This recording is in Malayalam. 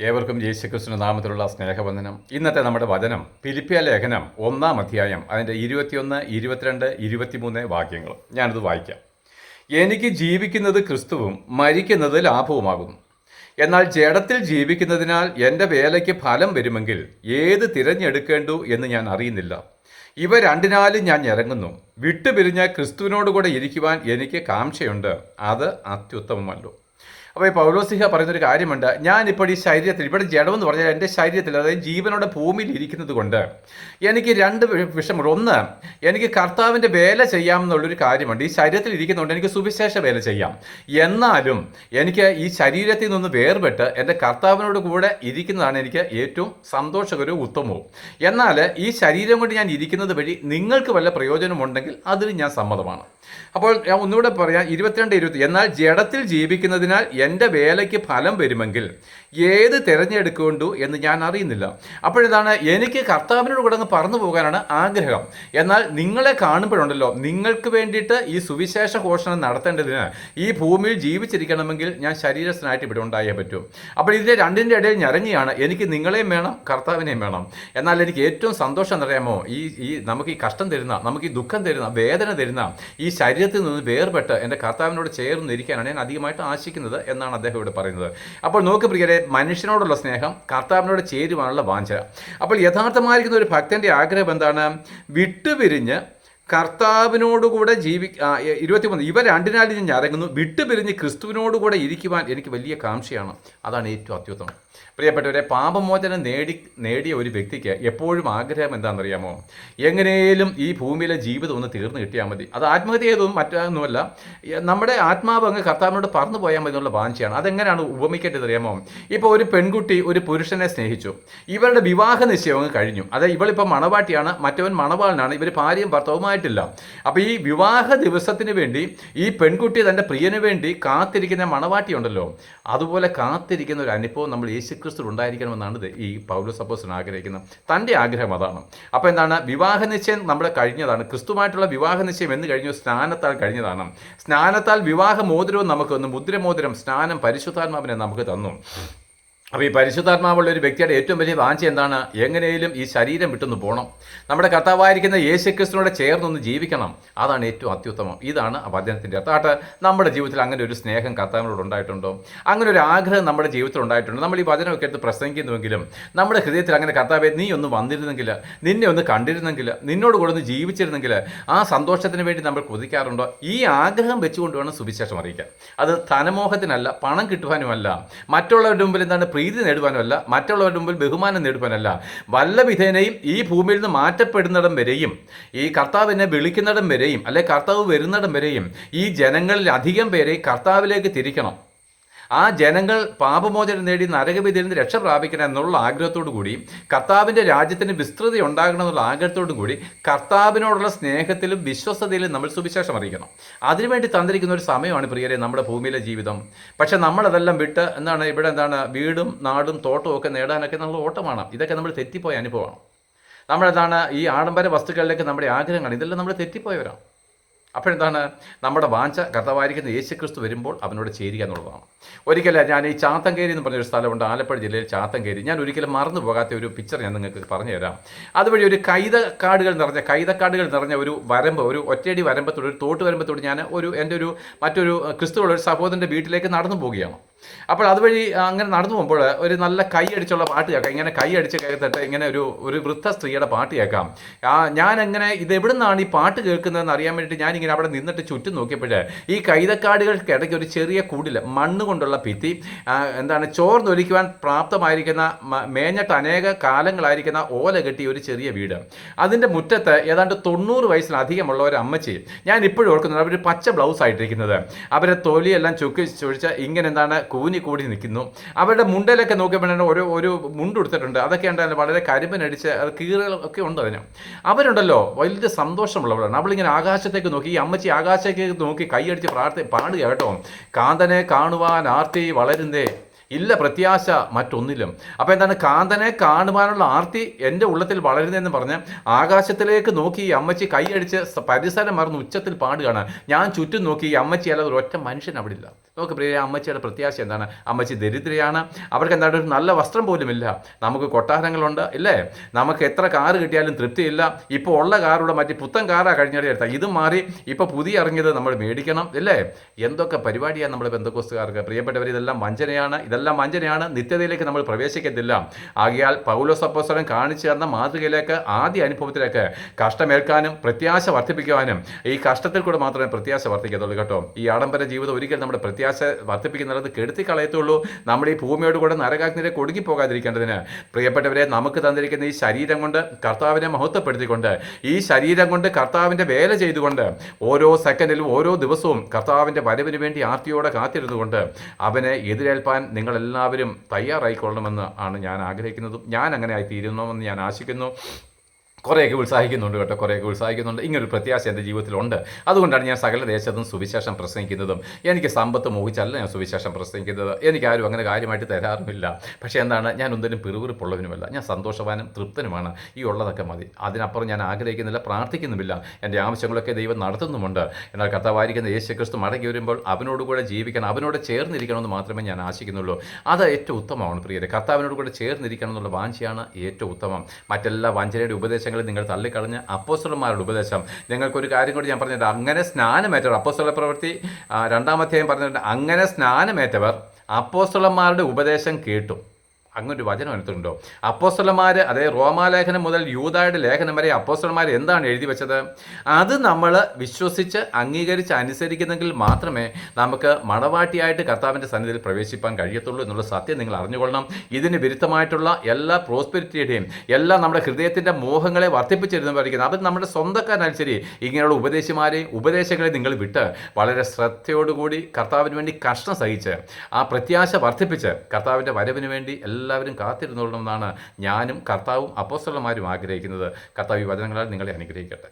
ഏവർക്കും യേശുക്രിസ്തുവിന്റെ നാമത്തിലുള്ള സ്നേഹവന്ദനം. ഇന്നത്തെ നമ്മുടെ വചനം ഫിലിപ്പിയ ലേഖനം ഒന്നാം അധ്യായം അതിന്റെ ഇരുപത്തിയൊന്ന് ഇരുപത്തിരണ്ട് ഇരുപത്തിമൂന്ന് വാക്യങ്ങൾ. ഞാനത് വായിക്കാം. എനിക്ക് ജീവിക്കുന്നത് ക്രിസ്തുവും മരിക്കുന്നത് ലാഭവുമാകുന്നു. എന്നാൽ ജഡത്തിൽ ജീവിക്കുന്നതിനാൽ എന്റെ വേലയ്ക്ക് ഫലം വരുമെങ്കിൽ ഏത് തിരഞ്ഞെടുക്കേണ്ടു എന്ന് ഞാൻ അറിയുന്നില്ല. ഇവ രണ്ടിനാലും ഞാൻ ഇറങ്ങുന്നു വിട്ടുപിരിഞ്ഞ ക്രിസ്തുവിനോടുകൂടെ ഇരിക്കുവാൻ എനിക്ക് കാംക്ഷയുണ്ട്. അത് അത്യുത്തമമല്ലോ. അപ്പോൾ ഈ പൗലോസിഹ പറയുന്നൊരു കാര്യമുണ്ട്. ഞാനിപ്പോൾ ഈ ശരീരത്തിൽ ഇവിടെ ജഡമെന്ന് പറഞ്ഞാൽ എന്റെ ശരീരത്തിൽ അതായത് ജീവനോടെ ഭൂമിയിൽ ഇരിക്കുന്നത് കൊണ്ട് എനിക്ക് രണ്ട് വിഷമങ്ങൾ ഒന്ന് എനിക്ക് കർത്താവിന്റെ വേല ചെയ്യാം ചെയ്യാമെന്നുള്ളൊരു കാര്യമുണ്ട്. ഈ ശരീരത്തിൽ ഇരിക്കുന്നതുകൊണ്ട് എനിക്ക് സുവിശേഷ വേല ചെയ്യാം. എന്നാലും എനിക്ക് ഈ ശരീരത്തിൽ നിന്ന് വേർപെട്ട് എന്റെ കർത്താവിനോട് കൂടെ ഇരിക്കുന്നതാണ് എനിക്ക് ഏറ്റവും സന്തോഷകരവും ഉത്തമവും. എന്നാൽ ഈ ശരീരം കൊണ്ട് ഞാൻ ഇരിക്കുന്നത് വഴി നിങ്ങൾക്ക് വല്ല പ്രയോജനമുണ്ടെങ്കിൽ അതിന് ഞാൻ സമ്മതമാണ്. അപ്പോൾ ഞാൻ ഒന്നുകൂടെ പറയാം. ഇരുപത്തിരണ്ട് ഇരുപത്തി എന്നാൽ ജഡത്തിൽ ജീവിക്കുന്നതിനാൽ എന്റെ വേലയ്ക്ക് ഫലം വരുമെങ്കിൽ ഏത് തിരഞ്ഞെടുക്കൊണ്ടു എന്ന് ഞാൻ അറിയുന്നില്ല. അപ്പോഴിതാണ് എനിക്ക് കർത്താവിനോട് കൂടെ അങ്ങ് പറന്നു പോകാനാണ് ആഗ്രഹം. എന്നാൽ നിങ്ങളെ കാണുമ്പോഴുണ്ടല്ലോ നിങ്ങൾക്ക് വേണ്ടിയിട്ട് ഈ സുവിശേഷ ഘോഷണം നടത്തേണ്ടതിന് ഈ ഭൂമിയിൽ ജീവിച്ചിരിക്കണമെങ്കിൽ ഞാൻ ശരീരസ്ഥനായിട്ട് ഇവിടെ ഉണ്ടായേ പറ്റൂ. അപ്പോൾ ഇതിന്റെ രണ്ടിന്റെ ഇടയിൽ ഞരങ്ങിയാണ് എനിക്ക് നിങ്ങളെയും വേണം കർത്താവിനെയും വേണം. എന്നാൽ എനിക്ക് ഏറ്റവും സന്തോഷം എന്നറിയാമോ ഈ ഈ നമുക്ക് ഈ കഷ്ടം തരുന്ന നമുക്ക് ഈ ദുഃഖം തരുന്ന വേദന തരുന്ന ഈ ശരീരത്തിൽ നിന്ന് വേർപെട്ട് എന്റെ കർത്താവിനോട് ചേർന്നിരിക്കാനാണ് ഞാൻ അധികമായിട്ട് ആശിക്കുന്നത് എന്നാണ് അദ്ദേഹം ഇവിടെ പറയുന്നത്. അപ്പോൾ നോക്ക് പ്രിയരെ മനുഷ്യനോടുള്ള സ്നേഹം കർത്താവിനോട് ചേരുവാനുള്ള വാഞ്ചന. അപ്പോൾ യഥാർത്ഥമായിരിക്കുന്ന ഒരു ഭക്തന്റെ ആഗ്രഹം എന്താണ്? വിട്ടുപിരിഞ്ഞ് കർത്താവിനോടുകൂടെ ജീവി ഇരുപത്തിമൂന്ന് ഇവ രണ്ടിനാലും ഞാൻ ഇറങ്ങുന്നു വിട്ടുപിരിഞ്ഞ് ക്രിസ്തുവിനോടുകൂടെ ഇരിക്കുവാൻ എനിക്ക് വലിയ കാംക്ഷയാണ്. അതാണ് ഏറ്റവും അത്യുത്തമം. പ്രിയപ്പെട്ടവരെ പാപമോചനം നേടി നേടിയ ഒരു വ്യക്തിക്ക് എപ്പോഴും ആഗ്രഹം എന്താണെന്നറിയാമോ? എങ്ങനെയും ഈ ഭൂമിയിലെ ജീവിതം ഒന്ന് തീർന്നു കിട്ടിയാൽ മതി. അത് ആത്മഹത്യ ചെയ്തൊന്നും മറ്റൊന്നുമല്ല നമ്മുടെ ആത്മാവ് അങ്ങ് കർത്താവിനോട് പറന്നു പോയാൽ മതി എന്നുള്ള വാഞ്ചയാണ്. അതെങ്ങനെയാണ് ഉപമിക്കേണ്ടത് അറിയാമോ ഇപ്പോൾ ഒരു പെൺകുട്ടി ഒരു പുരുഷനെ സ്നേഹിച്ചു. ഇവരുടെ വിവാഹ നിശ്ചയം അങ്ങ് കഴിഞ്ഞു. അത് ഇവളിപ്പോൾ മണവാട്ടിയാണ്. മറ്റവൻ മണവാളനാണ്. ഇവർ ഭാര്യയും ഭർത്താവുമായിട്ടില്ല. അപ്പോൾ ഈ വിവാഹ ദിവസത്തിന് വേണ്ടി ഈ പെൺകുട്ടി തന്റെ പ്രിയന് വേണ്ടി കാത്തിരിക്കുന്ന മണവാട്ടിയുണ്ടല്ലോ. അതുപോലെ കാത്തിരിക്കുന്ന ഒരു അനുഭവം നമ്മൾ യേശുക്രിസ്തു ഉണ്ടായിരിക്കണമെന്നാണ് ഈ പൗലോസ് അപ്പോസ്തലൻ ആഗ്രഹിക്കുന്നത്. തന്റെ ആഗ്രഹം അതാണ്. അപ്പോൾ എന്താണ്? വിവാഹ നിശ്ചയം നമ്മൾ കഴിഞ്ഞതാണ്. ക്രിസ്തുമായിട്ടുള്ള വിവാഹ നിശ്ചയം എന്ന് കഴിഞ്ഞു. സ്നാനത്താൽ കഴിഞ്ഞതാണ്. സ്നാനത്താൽ വിവാഹ മോതിരവും നമുക്ക് തന്നു മുദ്രമോതിരം സ്നാനം പരിശുദ്ധാത്മാവിനെ നമുക്ക് തന്നു. അപ്പോൾ ഈ പരിശുദ്ധാത്മാവുള്ള ഒരു വ്യക്തിയുടെ ഏറ്റവും വലിയ വാഞ്ച എന്താണ്? എങ്ങനെയും ഈ ശരീരം വിട്ടൊന്ന് പോകണം നമ്മുടെ കർത്താവായിരിക്കുന്ന യേശുക്രിസ്തുനോട് ചേർന്നൊന്ന് ജീവിക്കണം. അതാണ് ഏറ്റവും അത്യുത്തമം. ഇതാണ് ആ വചനത്തിന്റെ അർത്ഥമായിട്ട് നമ്മുടെ ജീവിതത്തിൽ അങ്ങനെ ഒരു സ്നേഹം കർത്താവിനോട് ഉണ്ടായിട്ടുണ്ടോ? അങ്ങനെ ഒരു ആഗ്രഹം നമ്മുടെ ജീവിതത്തിൽ ഉണ്ടായിട്ടുണ്ട്? നമ്മൾ ഈ വചനമൊക്കെ എടുത്ത് പ്രസംഗിക്കുന്നുവെങ്കിലും നമ്മുടെ ഹൃദയത്തിൽ അങ്ങനെ കർത്താവെ നീ ഒന്ന് വന്നിരുന്നെങ്കിൽ നിന്നെ ഒന്ന് കണ്ടിരുന്നെങ്കിൽ നിന്നോട് കൂടെ ഒന്ന് ജീവിച്ചിരുന്നെങ്കിൽ ആ സന്തോഷത്തിന് വേണ്ടി നമ്മൾ കൊതിക്കാറുണ്ടോ? ഈ ആഗ്രഹം വെച്ചുകൊണ്ട് വേണം സുവിശേഷം അറിയിക്കാൻ. അത് ധനമോഹത്തിനല്ല പണം കിട്ടുവാനുമല്ല. മറ്റുള്ളവരുടെ മുമ്പിൽ എന്താണ് പ്രീതി നേടുവാനല്ല മറ്റുള്ളവരുടെ മുമ്പിൽ ബഹുമാനം നേടുവാനല്ല വല്ല വിധേനയും ഈ ഭൂമിയിൽ നിന്ന് മാറ്റപ്പെടുന്നിടം വരെയും ഈ കർത്താവിനെ വിളിക്കുന്നിടം വരെയും അല്ലെ കർത്താവ് വരുന്നിടം വരെയും ഈ ജനങ്ങളിൽ അധികം പേരെ കർത്താവിലേക്ക് തിരിക്കണം. ആ ജനങ്ങൾ പാപമോചനം നേടി നരകവിധിയിൽ നിന്ന് രക്ഷ പ്രാപിക്കണം എന്നുള്ള ആഗ്രഹത്തോടു കൂടി കർത്താവിന്റെ രാജ്യത്തിന് വിസ്തൃതി ഉണ്ടാകണം എന്നുള്ള ആഗ്രഹത്തോടു കൂടി കർത്താവിനോടുള്ള സ്നേഹത്തിലും വിശ്വസതയിലും നമ്മൾ സുവിശേഷം അറിയിക്കണം. അതിനുവേണ്ടി തന്നിരിക്കുന്ന ഒരു സമയമാണ് പ്രിയരെ നമ്മുടെ ഭൂമിയിലെ ജീവിതം. പക്ഷെ നമ്മളതെല്ലാം വിട്ട് എന്താണ് ഇവിടെ എന്താണ് വീടും നാടും തോട്ടവും ഒക്കെ നേടാനൊക്കെ നമ്മൾ ഓട്ടമാണ്. ഇതൊക്കെ നമ്മൾ തെറ്റിപ്പോയ അനുഭവമാണ്. നമ്മളെന്താണ് ഈ ആഡംബര വസ്തുക്കളിലേക്ക് നമ്മുടെ ആഗ്രഹങ്ങൾ ഇതെല്ലാം നമ്മൾ തെറ്റിപ്പോയവരാണ്. അപ്പോഴെന്താണ്? നമ്മുടെ വാഞ്ച കർത്താവായിരിക്കുന്ന യേശുക്രിസ്തു വരുമ്പോൾ അവനോട് ചേരുക എന്നുള്ളതാണ്. ഒരിക്കലും ഞാൻ ഈ ചാത്തങ്കേരി എന്ന് പറഞ്ഞൊരു സ്ഥലമുണ്ട് ആലപ്പുഴ ജില്ലയിൽ ചാത്തങ്കേരി. ഞാൻ ഒരിക്കലും മറന്നു പോകാത്ത ഒരു പിക്ചർ ഞാൻ നിങ്ങൾക്ക് പറഞ്ഞു തരാം. അതുവഴി ഒരു കൈതക്കാടുകൾ നിറഞ്ഞ കൈതക്കാടുകൾ നിറഞ്ഞ ഒരു വരമ്പ് ഒരു ഒറ്റയടി വരമ്പത്തോട് ഒരു തോട്ട് വരമ്പത്തോട് ഞാൻ ഒരു എന്റെ ഒരു മറ്റൊരു ക്രിസ്തുവുള്ള ഒരു സഹോദരന്റെ വീട്ടിലേക്ക് നടന്നു പോവുകയാണ്. അപ്പോൾ അതുവഴി അങ്ങനെ നടന്നു പോകുമ്പോൾ ഒരു നല്ല കൈ അടിച്ചുള്ള പാട്ട് കേൾക്കാം. ഇങ്ങനെ കൈ അടിച്ച് കേൾത്തിട്ട് ഇങ്ങനെ ഒരു ഒരു വൃദ്ധ സ്ത്രീയുടെ പാട്ട് കേൾക്കാം. ഞാൻ എങ്ങനെ ഇത് എവിടെ നിന്നാണ് ഈ പാട്ട് കേൾക്കുന്നതെന്ന് അറിയാൻ വേണ്ടിയിട്ട് ഇങ്ങനെ അവിടെ നിന്നിട്ട് ചുറ്റും നോക്കിയപ്പോൾ ഈ കൈതക്കാടുകൾക്കിടയ്ക്ക് ഒരു ചെറിയ കൂടിൽ മണ്ണ് കൊണ്ടുള്ള ഭിത്തി എന്താണ് ചോർന്നൊലിക്കുവാൻ പ്രാപ്തമായിരിക്കുന്ന മേഞ്ഞിട്ട് അനേക കാലങ്ങളായിരിക്കുന്ന ഓല കെട്ടിയ ഒരു ചെറിയ വീട്. അതിന്റെ മുറ്റത്ത് ഏതാണ്ട് തൊണ്ണൂറ് വയസ്സിലധികമുള്ള ഒരു അമ്മച്ചി. ഞാൻ ഇപ്പോഴും ഓർക്കുന്നുണ്ട് അവർ പച്ച ബ്ലൗസ് ആയിട്ടിരിക്കുന്നത് അവരെ തൊലിയെല്ലാം ചുക്കി ചൊഴിച്ച് ഇങ്ങനെ എന്താണ് കൂനി കൂടി നിൽക്കുന്നു. അവരുടെ മുണ്ടയിലൊക്കെ നോക്കിയപ്പോഴാണ് ഒരു ഒരു മുണ്ട് എടുത്തിട്ടുണ്ട് അതൊക്കെ ഉണ്ടായിരുന്നു വളരെ കരിമ്പനടിച്ച് അത് കീറുകളൊക്കെ ഉണ്ട് അതിന്. അവരുണ്ടല്ലോ വലിയ സന്തോഷമുള്ളവരാണ്. അവളിങ്ങനെ ആകാശത്തേക്ക് നോക്കി ഈ അമ്മച്ചി ആകാശത്തേക്ക് നോക്കി കൈയടിച്ച് പ്രാർത്ഥി പാടുക കേട്ടോ. കാന്തനെ കാണുവാൻ ആർത്തി വളരുന്നേ. ഇല്ല പ്രത്യാശ മറ്റൊന്നിലും. അപ്പോൾ എന്താണ് കാന്തനെ കാണുവാനുള്ള ആർത്തി എന്റെ ഉള്ളത്തിൽ വളരുന്നതെന്ന് പറഞ്ഞ് ആകാശത്തിലേക്ക് നോക്കി ഈ അമ്മച്ചി കൈയടിച്ച് പരിസരം മറന്ന് ഉച്ചത്തിൽ പാടുകയാണ് ഞാൻ ചുറ്റും നോക്കി ഈ അമ്മച്ചി അല്ലാതെ ഒരൊറ്റ മനുഷ്യൻ അവിടെ ഇല്ല. നോക്ക് പ്രിയ അമ്മച്ചിയുടെ പ്രത്യാശ എന്താണ്? അമ്മച്ചി ദരിദ്രയാണ്. അവർക്ക് എന്താണ് ഒരു നല്ല വസ്ത്രം പോലും ഇല്ല. നമുക്ക് കൊട്ടാരങ്ങളുണ്ട് ഇല്ലേ? നമുക്ക് എത്ര കാറ് കിട്ടിയാലും തൃപ്തിയില്ല ഇപ്പോൾ ഉള്ള കാറൂടെ മറ്റേ പുത്തൻ കാറാണ് കഴിഞ്ഞിടെ എടുത്ത. ഇത് മാറി ഇപ്പോൾ പുതിയ ഇറങ്ങിയത് നമ്മൾ മേടിക്കണം ഇല്ലേ? എന്തൊക്കെ പരിപാടിയാണ് നമ്മൾ ബന്ധുക്കോസ്തുകാർക്ക് പ്രിയപ്പെട്ടവർ ഇതെല്ലാം വഞ്ചനയാണ്. ഇതെല്ലാം വഞ്ചനയാണ് നിത്യതയിലേക്ക് നമ്മൾ പ്രവേശിക്കത്തില്ല. ആകിയാൽ പൗലോസ് അപ്പോസ്തലൻ കാണിച്ചു തന്ന മാതൃകയിലേക്ക് ആദ്യ അനുഭവത്തിലേക്ക് കഷ്ടമേൽക്കാനും പ്രത്യാശ വർദ്ധിപ്പിക്കുവാനും ഈ കഷ്ടത്തിൽ കൂടെ മാത്രമേ പ്രത്യാശ വർദ്ധിക്കത്തുള്ളൂ കേട്ടോ. ഈ ആഡംബര ജീവിതം ഒരിക്കലും നമ്മുടെ പ്രത്യാശ വർദ്ധിപ്പിക്കുന്നുള്ളത് കെടുത്തി കളയത്തുള്ളൂ. നമ്മൾ ഈ ഭൂമിയോട് കൂടെ നരകാഗ്നിയിലേക്ക് ഒടുങ്ങി പോകാതിരിക്കേണ്ടതിന് പ്രിയപ്പെട്ടവരെ നമുക്ക് തന്നിരിക്കുന്ന ഈ ശരീരം കൊണ്ട് കർത്താവിനെ മഹത്വപ്പെടുത്തിക്കൊണ്ട് ഈ ശരീരം കൊണ്ട് കർത്താവിന്റെ വേല ചെയ്തുകൊണ്ട് ഓരോ സെക്കൻഡിലും ഓരോ ദിവസവും കർത്താവിന്റെ വരവിന് വേണ്ടി ആർത്തിയോടെ കാത്തിരുന്നുകൊണ്ട് അവനെ എതിരേൽപ്പാൻ നിങ്ങളെല്ലാവരും തയ്യാറായിക്കൊള്ളണമെന്ന് ആണ് ഞാൻ ആഗ്രഹിക്കുന്നതും. ഞാൻ അങ്ങനെ ആയിത്തീരുന്നുവെന്ന് ഞാൻ ആശിക്കുന്നു. കുറേയൊക്കെ ഉത്സാഹിക്കുന്നുണ്ട് കേട്ടോ കുറേയൊക്കെ ഉത്സാഹിക്കുന്നുണ്ട്. ഇങ്ങനൊരു പ്രത്യാശ എന്റെ ജീവിതത്തിലുണ്ട്. അതുകൊണ്ടാണ് ഞാൻ സകല ദേശത്തും സുവിശേഷം പ്രസംഗിക്കുന്നതും. എനിക്ക് സമ്പത്ത് മോഹിച്ചല്ല ഞാൻ സുവിശേഷം പ്രസംഗിക്കുന്നത്. എനിക്കാരും അങ്ങനെ കാര്യമായിട്ട് തരാറുമില്ല. പക്ഷേ എന്താണ് ഞാൻ ഒന്നിനും പിറുവിറുപ്പുള്ളവനുമല്ല ഞാൻ സന്തോഷവാനും തൃപ്തനുമാണ്. ഈ ഉള്ളതൊക്കെ മതി. അതിനപ്പുറം ഞാൻ ആഗ്രഹിക്കുന്നില്ല പ്രാർത്ഥിക്കുന്നുമില്ല. എന്റെ ആവശ്യങ്ങളൊക്കെ ദൈവം നടത്തുന്നുമുണ്ട്. എന്നാൽ കഥവായിരിക്കുന്ന യേശു ക്രിസ്തു മടങ്ങി വരുമ്പോൾ അവനോടുകൂടെ ജീവിക്കണം അവനോട് ചേർന്നിരിക്കണമെന്ന് മാത്രമേ ഞാൻ ആശിക്കുന്നുള്ളൂ. അത് ഏറ്റവും ഉത്തമമാണ് പ്രിയരെ. കർത്താവിനോട് കൂടെ ചേർന്നിരിക്കണം എന്നുള്ള വാഞ്ചയാണ് ഏറ്റവും ഉത്തമം. മറ്റെല്ലാ വഞ്ചനയുടെ ഉപദേശങ്ങളും നിങ്ങൾ തള്ളിക്കളഞ്ഞ് അപ്പോസ്തലന്മാരുടെ ഉപദേശം. നിങ്ങൾക്കൊരു കാര്യം കൂടി ഞാൻ പറഞ്ഞത് അങ്ങനെ സ്നാനമേറ്റവർ അപ്പോസ്റ്റല പ്രവൃത്തി രണ്ടാമധ്യായം പറഞ്ഞിട്ടുണ്ട് അങ്ങനെ സ്നാനമേറ്റവർ അപ്പോസ്തലന്മാരുടെ ഉപദേശം കേട്ടു. അങ്ങനൊരു വചനം എടുത്തിട്ടുണ്ടോ? അപ്പോസ്റ്റലന്മാർ അതായത് റോമാലേഖനം മുതൽ യൂതായുടെ ലേഖനം വരെ അപ്പോസ്റ്റലന്മാർ എന്താണ് എഴുതി വെച്ചത്? അത് നമ്മൾ വിശ്വസിച്ച് അംഗീകരിച്ച് അനുസരിക്കുന്നെങ്കിൽ മാത്രമേ നമുക്ക് മണവാട്ടിയായിട്ട് കർത്താവിന്റെ സന്നിധിയിൽ പ്രവേശിപ്പാൻ കഴിയത്തുള്ളൂ എന്നുള്ള സത്യം നിങ്ങൾ അറിഞ്ഞുകൊള്ളണം. ഇതിന് വിരുദ്ധമായിട്ടുള്ള എല്ലാ പ്രോസ്പെരിറ്റിയുടെയും എല്ലാ നമ്മുടെ ഹൃദയത്തിന്റെ മോഹങ്ങളെ വർദ്ധിപ്പിച്ചിരുന്നവരിക്കുന്നത് അവർ നമ്മുടെ സ്വന്തക്കാരനായാലും ശരി ഇങ്ങനെയുള്ള ഉപദേശിമാരെയും ഉപദേശങ്ങളെ നിങ്ങൾ വിട്ട് വളരെ ശ്രദ്ധയോടുകൂടി കർത്താവിന് വേണ്ടി കഷ്ടം സഹിച്ച് ആ പ്രത്യാശ വർദ്ധിപ്പിച്ച് കർത്താവിന്റെ വരവിന് വേണ്ടി എല്ലാവരും കാത്തിരുന്നോളണമെന്നാണ് ഞാനും കർത്താവും അപ്പോസ്തലന്മാരും ആഗ്രഹിക്കുന്നത്. കർത്താവ് ഈ വചനങ്ങളാൽ നിങ്ങളെ അനുഗ്രഹിക്കട്ടെ.